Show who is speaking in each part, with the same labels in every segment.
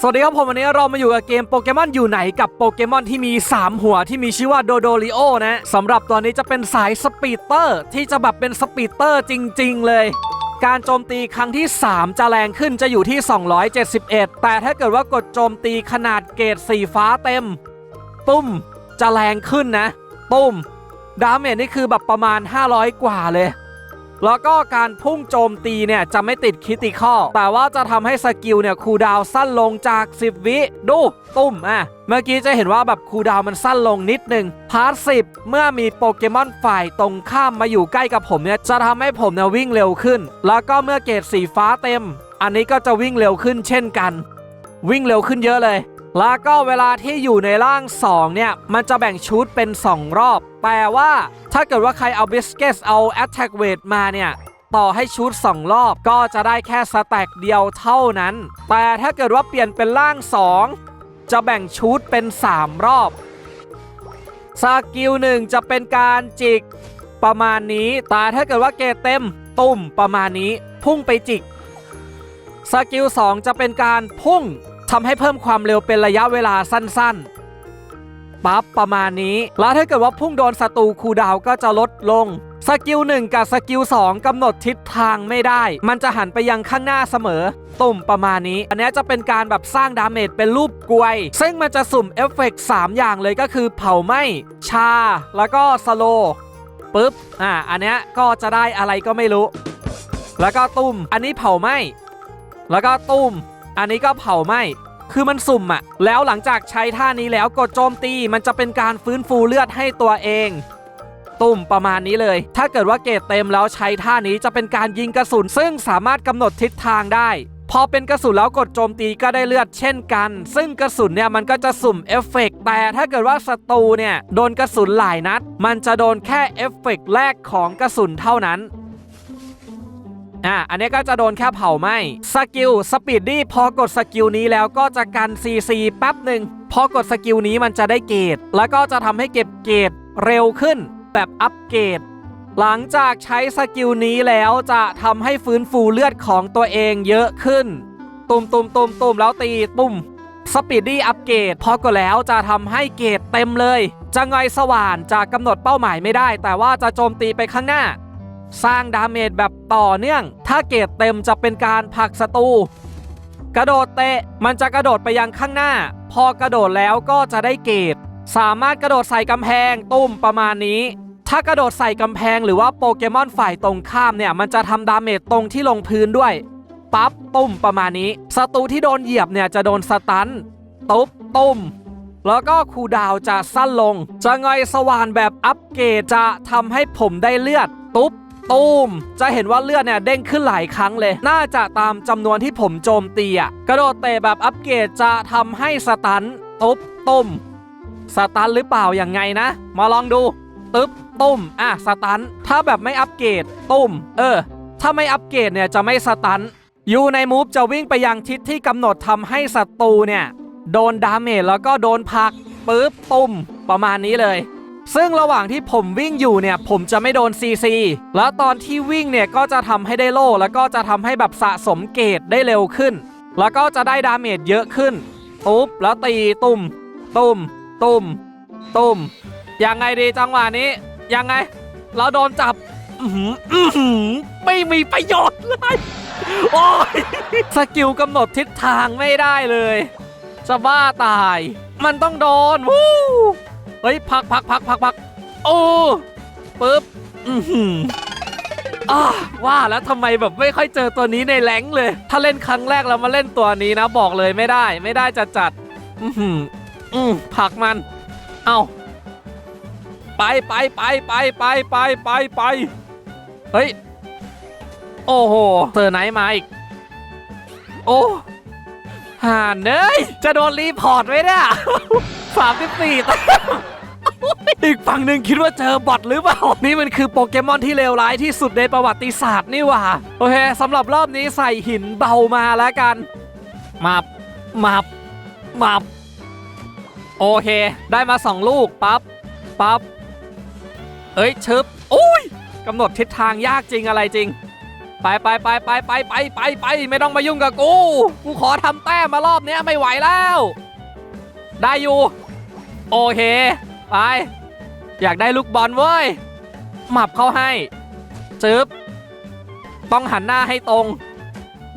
Speaker 1: สวัสดีครับผมวันนี้เรามาอยู่กับเกมโปเกมอนอยู่ไหนกับโปเกมอนที่มี 3 หัวที่มีชื่อว่าโดโดริโอนะสำหรับตัวนี้จะเป็นสายสปีดเตอร์ที่จะแบบเป็นสปีดเตอร์จริง ๆ เลย การโจมตีครั้งที่ 3 จะแรงขึ้นจะอยู่ที่ 271 แต่ถ้าเกิดว่ากดโจมตีขนาดเกรดสีฟ้าเต็ม ตุ้มจะแรงขึ้นนะ ตุ้มดาเมจนี่คือแบบประมาณ 500 กว่าเลย แล้วก็การพุ่งโจมตีเนี่ยจะไม่ติดคิติคอแต่ว่าจะทำให้สกิลเนี่ยคูดาวสั้นลงจาก 10 วิ ดูตุ้มอะเมื่อกี้จะเห็นว่าแบบคูดาวมันสั้นลงนิดหนึ่งพาร์ทสิเมื่อมีโปเกมอนฝ่ายตรงข้ามมาอยู่ใกล้กับผมเนี่ยจะทำให้ผมเนี่ยวิ่งเร็วขึ้น แล้วก็เมื่อเกรดสีฟ้าเต็ม อันนี้ก็จะวิ่งเร็วขึ้นเช่นกัน วิ่งเร็วขึ้นเยอะเลย แล้วก็เวลาที่อยู่ในร่าง 2 เนี่ย มันจะแบ่งชุดเป็น 2 รอบ แต่ว่าถ้าเกิดว่าใครเอาบิสเกตเอา Attack Weight มาเนี่ยต่อให้ชุด2 รอบก็จะได้แค่สแต็กเดียวเท่านั้น แต่ถ้าเกิดว่าเปลี่ยนเป็นร่าง 2 จะแบ่งชุดเป็น 3 รอบสกิลหนึ่งจะเป็นการจิกประมาณนี้ แต่ถ้าเกิดว่าเกเต็มตุ่มประมาณนี้ พุ่งไปจิกสกิล2จะเป็นการพุ่ง ทำให้เพิ่มความเร็วเป็นระยะเวลาสั้นๆ ปั๊บประมาณนี้ แล้วถ้าเกิดว่าพุ่งโดนศัตรูคูดาวก็จะลดลง สกิล 1 กับสกิล 2 กำหนดทิศทางไม่ได้ มันจะหันไปยังข้างหน้าเสมอ ตุ่มประมาณนี้ อันนี้จะเป็นการแบบสร้างดาเมจเป็นรูปกลวย ซึ่งมันจะสุ่มเอฟเฟกต์3อย่างเลยก็คือเผาไหม้ชา แล้วก็สโลปึ๊บ อ่า อันนี้ก็จะได้อะไรก็ไม่รู้ แล้วก็ตุ่ม อันนี้เผาไหม้ แล้วก็ตุ้ม อันนี้ก็เผาไหม้คือมันสุ่มอะแล้วหลังจากใช้ท่านี้แล้วกดโจมตีมันจะเป็นการฟื้นฟูเลือดให้ตัวเอง ตุ่มประมาณนี้เลย ถ้าเกิดว่าเกรดเต็มแล้วใช้ท่านี้จะเป็นการยิงกระสุน ซึ่งสามารถกำหนดทิศทางได้ พอเป็นกระสุนแล้วกดโจมตีก็ได้เลือดเช่นกัน ซึ่งกระสุนเนี่ยมันก็จะสุ่มเอฟเฟกต์แต่ถ้าเกิดว่าศัตรูเนี่ยโดนกระสุนหลายนัด มันจะโดนแค่เอฟเฟกต์แรกของกระสุนเท่านั้น อะอันนี้ก็จะโดนแค่เผาไหม้สกิลสปีดดี้พอกดสกิลนี้แล้วก็จะกัน CC แป๊บหนึ่งพอกดสกิลนี้มันจะได้เกรดแล้วก็จะทำให้เก็บเกรดเร็วขึ้น แบบอัปเกรดหลังจากใช้สกิลนี้แล้วจะทำให้ฟื้นฟูเลือดของตัวเองเยอะขึ้น ตุมตุมตุมตุมแล้วตีตุ่มสปีดดี้อัปเกรดพอกดแล้วจะทำให้เกรดเต็มเลย จะไงสว่านจะกำหนดเป้าหมายไม่ได้ แต่ว่าจะโจมตีไปข้างหน้า สร้างดาเมจแบบต่อเนื่อง ถ้าเกรดเต็มจะเป็นการผลักศัตรูกระโดดเตะมันจะกระโดดไปยังข้างหน้า พอกระโดดแล้วก็จะได้เกรดสามารถกระโดดใส่กำแพงตุ้มประมาณนี้ ถ้ากระโดดใส่กำแพงหรือว่าโปเกมอนฝ่ายตรงข้ามเนี่ย มันจะทำดาเมจตรงที่ลงพื้นด้วย ปั๊บตุ้มประมาณนี้ศัตรูที่โดนเหยียบเนี่ยจะโดนสตันตุ๊บตุ้มแล้วก็คูดาวจะสั้นลง จะไงสว่านแบบอัปเกรดจะทำให้ผมได้เลือด ตุ๊บ ตูม จะเห็นว่าเลือดเนี่ยเด้งขึ้นหลายครั้งเลย น่าจะตามจำนวนที่ผมโจมตีอะกระโดดเตะแบบอัปเกรดจะทำให้สตันตุ๊บตุ้มสตันหรือเปล่าอย่างไงนะ มาลองดู ตึ๊บตุ้มอะสตัน ถ้าแบบไม่อัปเกรดตุ้มเออ ถ้าไม่อัปเกรดเนี่ยจะไม่สตันอยู่ในมูฟจะวิ่งไปยังทิศที่กำหนดทำให้ศัตรูเนี่ย โดนดาเมจแล้วก็โดนผลักปึ๊บตุ้มประมาณนี้เลย ซึ่งระหว่างที่ผมวิ่งอยู่เนี่ยผมจะไม่โดน CC แล้วตอนที่วิ่งเนี่ยก็จะทำให้ได้โล่แล้วก็จะทำให้แบบสะสมเกรดได้เร็วขึ้น แล้วก็จะได้ดาเมจเยอะขึ้นปุ๊บแล้วตีตุ่มตุ่มตุ่มตุ่มยังไงดีจังหวะนี้ ยังไง เราโดนจับไม่มีประโยชน์เลยโอ้ยสกิลกำหนดทิศทางไม่ได้เลยจะบ้าตาย มันต้องโดนวู้ เฮ้ยพักพักพักพักพักโอ้ปึ๊บอือหืออ่าว่าแล้วทำไมแบบไม่ค่อยเจอตัวนี้ในแรงเลย ถ้าเล่นครั้งแรกแล้วมาเล่นตัวนี้นะ บอกเลยไม่ได้ ไม่ได้จะจัด อือหืออืมผักมัน เอาไปไปไปไปไปไปไปไปเฮ้ย โอ้โหเซอร์ไนมาอีก โอ้ห่านเนยจะโดนรีพอร์ตไหมเนี่ยสามสิบสี่ อีกฝั่งหนึ่งคิดว่าเจอบอทหรือเปล่า นี่มันคือโปเกมอนที่เลวร้ายที่สุดในประวัติศาสตร์นี่หว่า โอเคสำหรับรอบนี้ใส่หินเบามาแล้วกันมับมับมับโอเค ได้มาสองลูก ปั๊บ ปั๊บ เอ้ย ชึบโอ้ยกำหนดทิศทางยากจริงอะไรจริง ไปไปไปไปไปไปไปไปไม่ต้องมายุ่งกับกู กูขอทำแต้มมารอบนี้ไม่ไหวแล้ว ได้อยู่ โอเค ไป อยากได้ลูกบอลเว้ยหมับเข้าให้จึ๊บต้องหันหน้าให้ตรง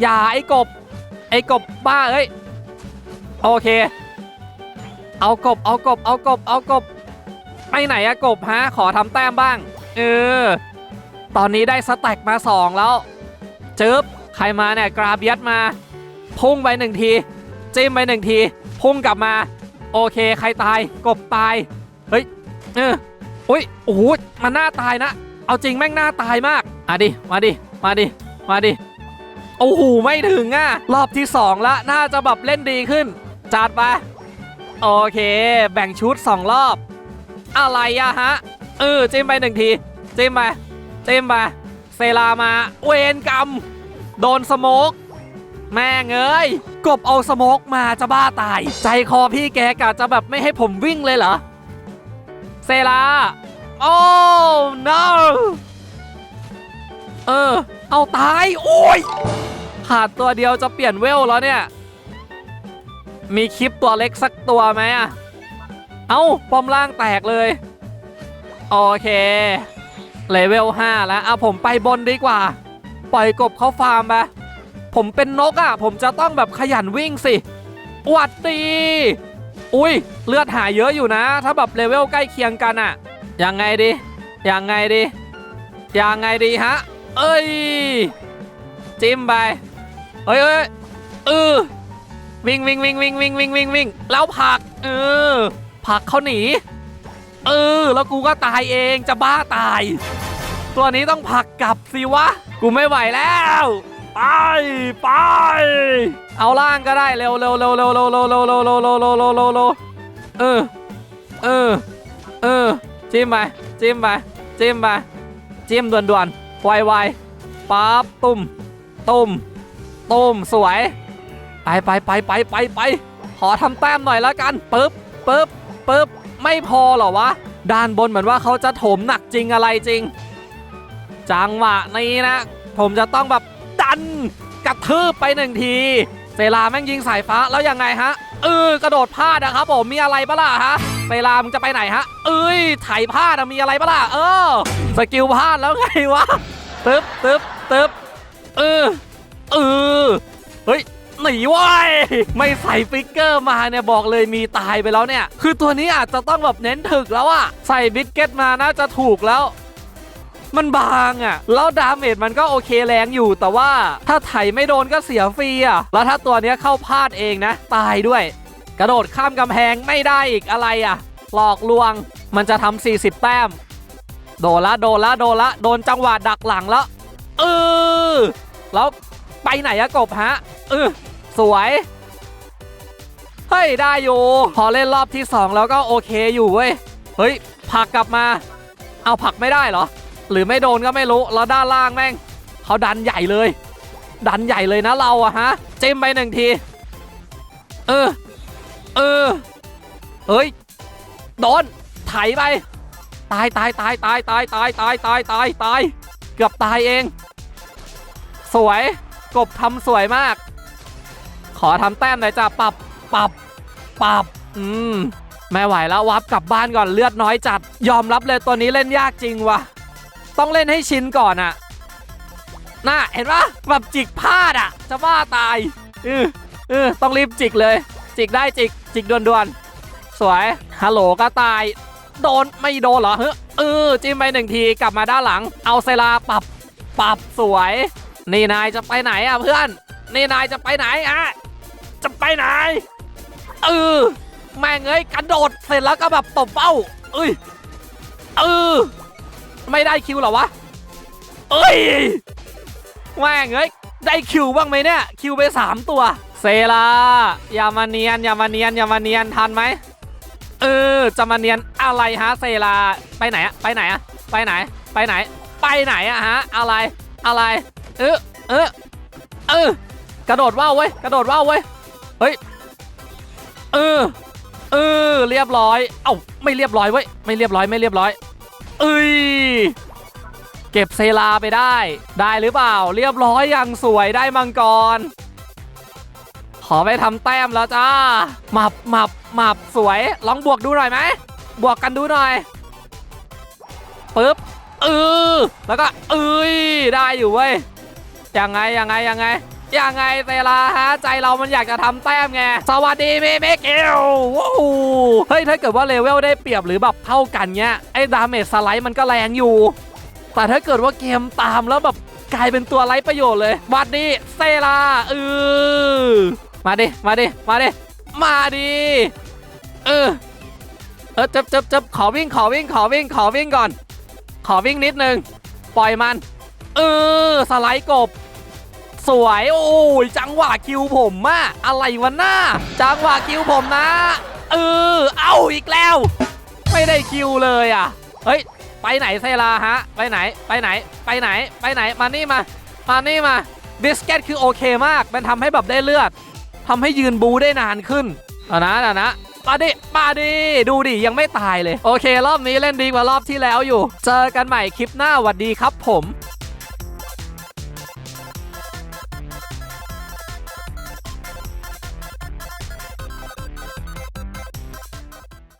Speaker 1: อย่าไอ้กบ ไอ้กบบ้าเอ้ย โอเค เอากบ เอากบ เอากบ เอากบ ไปไหนอะกบฮะ ขอทำแต้มบ้าง เออ ตอนนี้ได้สแต็กมาสองแล้วจึ๊บใครมาเนี่ย กราเบียสมา พุ่งไปหนึ่งที จิ้มไปหนึ่งที พุ่งกลับมา โอเค ใครตาย กบตาย เฮ้ยเอออุ้ยโอ้โหมันหน่าตายนะ เอาจริงแม่งหน่าตายมากอะดิมาดิมาดิมาดิโอ้โหไม่ถึงอะรอบที่สองละน่าจะแบบเล่นดีขึ้น จัดไปโอเค แบ่งชุดสองรอบ อะไรอะฮะเออจิ้มไปหนึ่งทีจิ้มไปจิ้มไปเซรามา เวนกรรม โดนสโมกแม่งเอ้ยกบเอาสโมกมาจะบ้าตาย ใจคอพี่แกกะจะแบบไม่ให้ผมวิ่งเลยเหรอ เซราโอ้ no เออ เอาตาย โอ้ยขาดตัวเดียวจะเปลี่ยนเวลแล้วเนี่ย มีคลิปตัวเล็กสักตัวไหมอะเอ้าป้อมล่างแตกเลย โอเค เลเวล 5 แล้วอะผมไปบนดีกว่า ปล่อยกบเขาฟาร์มไปผมเป็นนกอะ่ะ ผมจะต้องแบบขยันวิ่งสิหวัดดี อุ้ยเลือดหายเยอะอยู่นะ ถ้าแบบเลเวลใกล้เคียงกันอะยังไงดียังไงดียังไงดีฮะ เอ้ย จิ้มไปเอ้ยเอ้ยเออวิ่งวิ่งวิ่งวิ่งวิ่งวิ่งวิ่งวิ่งแล้วผลัก เออผลักเขาหนี เออ แล้วกูก็ตายเองจะบ้าตาย ตัวนี้ต้องผลักกลับสิวะ กูไม่ไหวแล้ว ไปไป เอาล่างก็ได้เร็วเร็วเร็วเร็วเร็วเร็วเร็วเร็วเร็วเร็วเร็วเร็วเร็วเร็วเออเออเออจิ้มไปจิ้มไปจิ้มไปจิ้มด่วนด่วนไวไวปั๊บตุ้มตุ้มตุ้มสวยไปไปไปไปไปไปขอทำแต้มหน่อยแล้วกันปึ๊บปึ๊บปึ๊บไม่พอหรอวะด้านบนเหมือนว่าเขาจะโถมหนักจริงอะไรจริง จังหวะนี้นะ ผมจะต้องแบบ ดันกระทืบไปหนึ่งทีเซราแม่งยิงสายฟ้าแล้วยังไงฮะเออกระโดดพลาดนะครับผมมีอะไรปะล่ะฮะเซรามึงจะไปไหนฮะ เอ้ยไถพลาดอะมีอะไรปะล่ะเออสกิลพลาดแล้วไงวะตึ๊บตึ๊บตึ๊บเออเออเฮ้ยหนีว้ยไม่ใส่ฟิกเกอร์มาเนี่ยบอกเลยมีตายไปแล้วเนี่ย คือตัวนี้อาจจะต้องแบบเน้นถึกแล้วอะใส่บิสเก็ตมาน่าจะถูกแล้ว มันบางอะแล้วดาเมจมันก็โอเคแรงอยู่ แต่ว่าถ้าไถไม่โดนก็เสียฟรีอะแล้วถ้าตัวเนี้ยเข้าพลาดเองนะ ตายด้วย กระโดดข้ามกำแพงไม่ได้อีกอะไรอะหลอกลวง มันจะทำ40 แต้ม โดนละโดนละโดนละ โดนจังหวะดักหลังแล้วเออแล้วไปไหนอะกบฮะเออสวยเฮ้ยได้อยู่พอเล่นรอบที่ 2 แล้วก็โอเคอยู่เว้ย เฮ้ยผักกลับมา เอาผักไม่ได้เหรอ หรือไม่โดนก็ไม่รู้แล้วด้านล่างแม่งเขาดันใหญ่เลย ดันใหญ่เลยนะเราอะฮะเจมไปหนึ่งที เออ เออ เฮ้ย โดน ไถไป ตายตายตายตายตายตายตายตายตายตายเกือบตายเอง สวย กบทำสวยมาก ขอทำแต้มหน่อยจ้ะปรับปรับปรับอืม ไม่ไหวแล้ววับกลับบ้านก่อนเลือดน้อยจัด ยอมรับเลยตัวนี้เล่นยากจริงว่ะ ต้องเล่นให้ชินก่อนอะน่าเห็นปะแบบจิกพลาดอะจะบ้าตายเออเออต้องรีบจิกเลย จิกได้จิกจิกด่วนๆสวยฮัลโหลก็ตาย โดนไม่โดนเหรอเฮ้เออจิ้มไปหนึ่งทีกลับมาด้านหลัง เอาเซลาปรับปรับสวย นี่นายจะไปไหนอะเพื่อน นี่นายจะไปไหนอะจะไปไหนเออแม่งเอ้ยกระโดดเสร็จแล้วก็แบบตบเป้าเอ้ยเออ ไม่ได้คิวเหรอวะ เอ้ยแม่งเอ้ยได้คิวบ้างไหมเนี่ย คิวไปสามตัว เซลาอย่ามาเนียนอย่ามาเนียนอย่ามาเนียนทันไหมเออจะมาเนียนอะไรฮะเซลาไปไหนอะไปไหนอะไปไหน ไปไหน ไปไหนอะฮะ อะไรอะไร เออเออเออกระโดดว่าวเว้ยกระโดดว่าวเว้ยเฮ้ยเออเออเรียบร้อย เอ้าไม่เรียบร้อยเว้ยไม่เรียบร้อยไม่เรียบร้อย เอ้ย เก็บเซลาไปได้ ได้หรือเปล่า เรียบร้อยอย่างสวยได้มังกร ขอไปทำแต้มแล้วจ้าหมับหมับหมับสวย ลองบวกดูหน่อยไหม บวกกันดูหน่อยปึ๊บเออแล้วก็เอ้ยได้อยู่เว้ยยังไงยังไงยังไง ยังไงเซลาฮะใจเรามันอยากจะทำแต้มไง สวัสดีเมเมเกลว้าวเฮ้ยถ้าเกิดว่าเลเวลได้เปรียบหรือแบบเท่ากันเนี้ยไอ้ดาเมจสไลด์มันก็แรงอยู่ แต่ถ้าเกิดว่าเกมตามแล้วแบบกลายเป็นตัวไร้ประโยชน์เลยวัดดีเซลาเออมาดิ มาดิ มาดิ มาดิเออเออจับจับจับขอวิ่งขอวิ่งขอวิ่งขอวิ่งก่อน ขอวิ่งนิดนึง ปล่อยมัน เออ สไลด์กบ สวย โอ้ยจังหวะคิวผมอะอะไรวะหน้า จังหวะคิวผมนะเออเอาอีกแล้ว ไม่ได้คิวเลยอะ เฮ้ย ไปไหนเซลาฮะ ไปไหน ไปไหน ไปไหน ไปไหน มานี่มา มานี่มา บิสเกตคือโอเคมาก มันทำให้แบบได้เลือด ทำให้ยืนบูได้นานขึ้นเอานะเอานะมาดิ มาดิ ดูดิ ยังไม่ตายเลย โอเค รอบนี้เล่นดีกว่ารอบที่แล้วอยู่ เจอกันใหม่คลิปหน้า หวัดดีครับผม